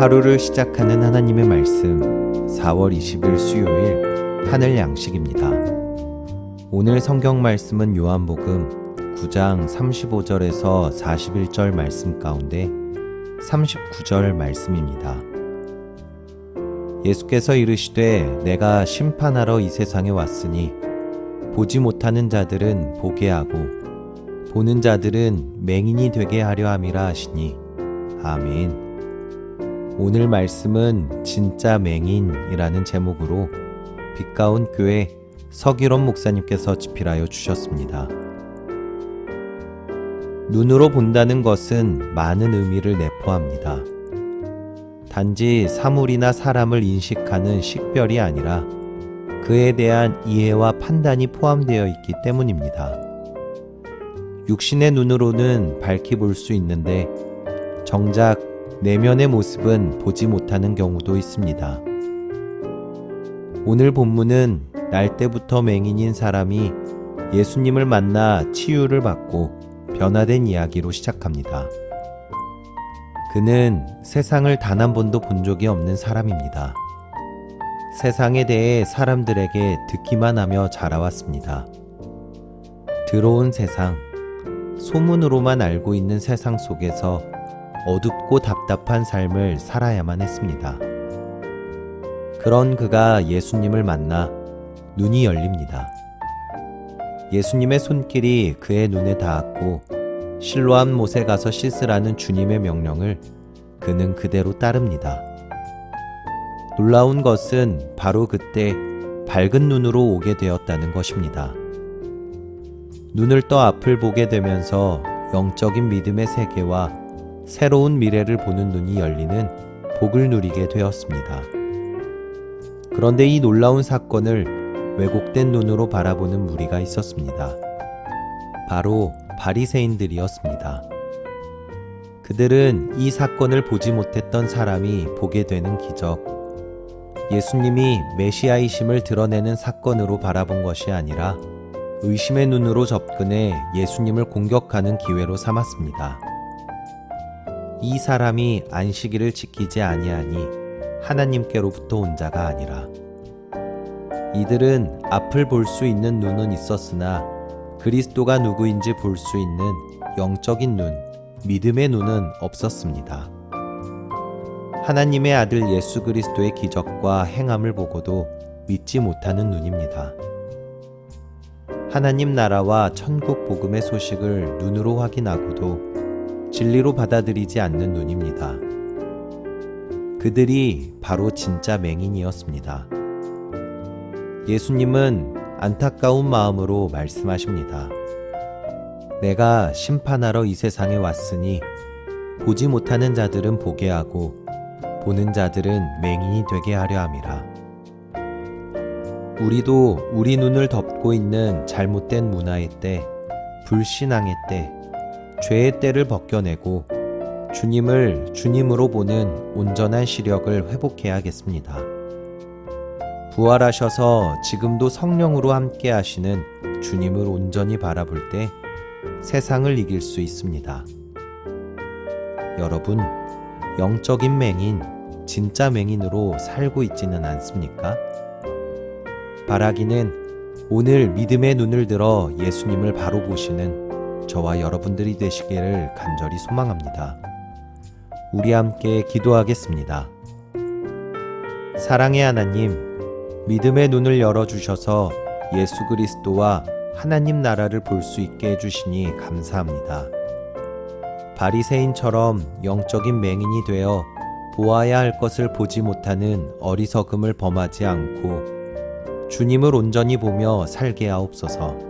하루를 시작하는 하나님의 말씀 4월 20일 수요일 하늘 양식입니다. 오늘 성경 말씀은 요한복음 9장 35절에서 41절 말씀 가운데 39절 말씀입니다. 예수께서 이르시되 내가 심판하러 이 세상에 왔으니 보지 못하는 자들은 보게 하고 보는 자들은 맹인이 되게 하려 함이라 하시니 아멘. 오늘 말씀은 진짜 맹인이라는 제목으로 빛가운 교회 서기론 목사님께서 집필하여 주셨습니다. 눈으로 본다는 것은 많은 의미를 내포합니다. 단지 사물이나 사람을 인식하는 식별이 아니라 그에 대한 이해와 판단이 포함되어 있기 때문입니다. 육신의 눈으로는 밝히 볼 수 있는데 정작 내면의 모습은 보지 못하는 경우도 있습니다. 오늘 본문은 날 때부터 맹인인 사람이 예수님을 만나 치유를 받고 변화된 이야기로 시작합니다. 그는 세상을 단 한 번도 본 적이 없는 사람입니다. 세상에 대해 사람들에게 듣기만 하며 자라왔습니다. 들어온 세상, 소문으로만 알고 있는 세상 속에서 어둡고 답답한 삶을 살아야만 했습니다. 그런 그가 예수님을 만나 눈이 열립니다. 예수님의 손길이 그의 눈에 닿았고 실로암 못에 가서 씻으라는 주님의 명령을 그는 그대로 따릅니다. 놀라운 것은 바로 그때 밝은 눈으로 오게 되었다는 것입니다. 눈을 떠 앞을 보게 되면서 영적인 믿음의 세계와 새로운 미래를 보는 눈이 열리는 복을 누리게 되었습니다. 그런데 이 놀라운 사건을 왜곡된 눈으로 바라보는 무리가 있었습니다. 바로 바리새인들이었습니다. 그들은 이 사건을 보지 못했던 사람이 보게 되는 기적, 예수님이 메시아이심을 드러내는 사건으로 바라본 것이 아니라 의심의 눈으로 접근해 예수님을 공격하는 기회로 삼았습니다. 이 사람이 안식일을 지키지 아니하니 하나님께로부터 온 자가 아니라 이들은 앞을 볼 수 있는 눈은 있었으나 그리스도가 누구인지 볼 수 있는 영적인 눈, 믿음의 눈은 없었습니다. 하나님의 아들 예수 그리스도의 기적과 행함을 보고도 믿지 못하는 눈입니다. 하나님 나라와 천국 복음의 소식을 눈으로 확인하고도 진리로 받아들이지 않는 눈입니다. 그들이 바로 진짜 맹인이었습니다. 예수님은 안타까운 마음으로 말씀하십니다. 내가 심판하러 이 세상에 왔으니 보지 못하는 자들은 보게 하고 보는 자들은 맹인이 되게 하려 함이라. 우리도 우리 눈을 덮고 있는 잘못된 문화의 때, 불신앙의 때, 죄의 때를 벗겨내고 주님을 주님으로 보는 온전한 시력을 회복해야겠습니다. 부활하셔서 지금도 성령으로 함께 하시는 주님을 온전히 바라볼 때 세상을 이길 수 있습니다. 여러분, 영적인 맹인, 진짜 맹인으로 살고 있지는 않습니까? 바라기는 오늘 믿음의 눈을 들어 예수님을 바로 보시는 저와 여러분들이 되시기를 간절히 소망합니다. 우리 함께 기도하겠습니다. 사랑의 하나님, 믿음의 눈을 열어주셔서 예수 그리스도와 하나님 나라를 볼 수 있게 해주시니 감사합니다. 바리새인처럼 영적인 맹인이 되어 보아야 할 것을 보지 못하는 어리석음을 범하지 않고 주님을 온전히 보며 살게 하옵소서.